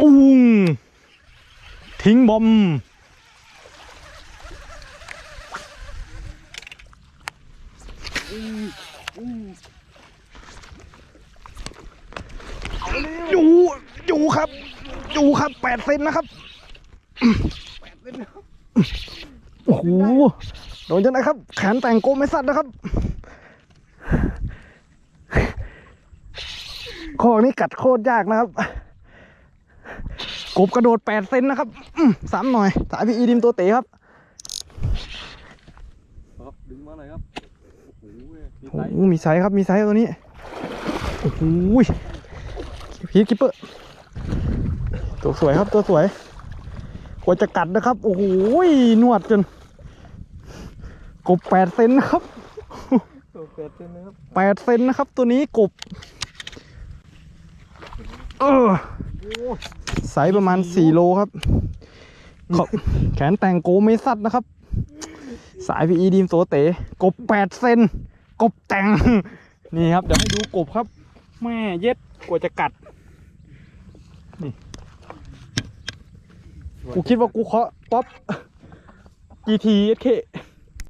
ปุ้งทิ้งบอมอยู่อยู่ครับ อยู่ครับแปดเซนนะครับโอ้โหโดนจังนะครับแขนแต่งโกไม่สัตว์นะครับข้อนี้กัดโคตรยากนะครับ กบกระโดดแปดเซนนะครับอื้อสามหน่อย สายพีอีดิมตัวเต๋ครับครับดึงมาหน่อยครับโอ้โหมีโอ้ไซส์โหมีไซส์ครับมีไซส์ตัวนี้โอ้โหพีทกิปเปอร์ตัวสวยครับตัวสวยกว่าจะกัดนะครับ โอ้โหนวดจน กบแปดเซนนะครับตัวเป็ดเลยนะครับแปดเซนนะครับ ตัวนี้กบ เออ ไซส์ประมาณสี่โลครับขอบแขนแต่งโกเมซัดนะครับ สายพีอีดีมโซเต๋กบแปดเซนกบแต่ง นี่ครับ เดี๋ยวให้ดูกบครับ แม่เย็ดกว่าจะกัด นี่ กูคิดว่ากูเคาะป๊อป GT เอสเค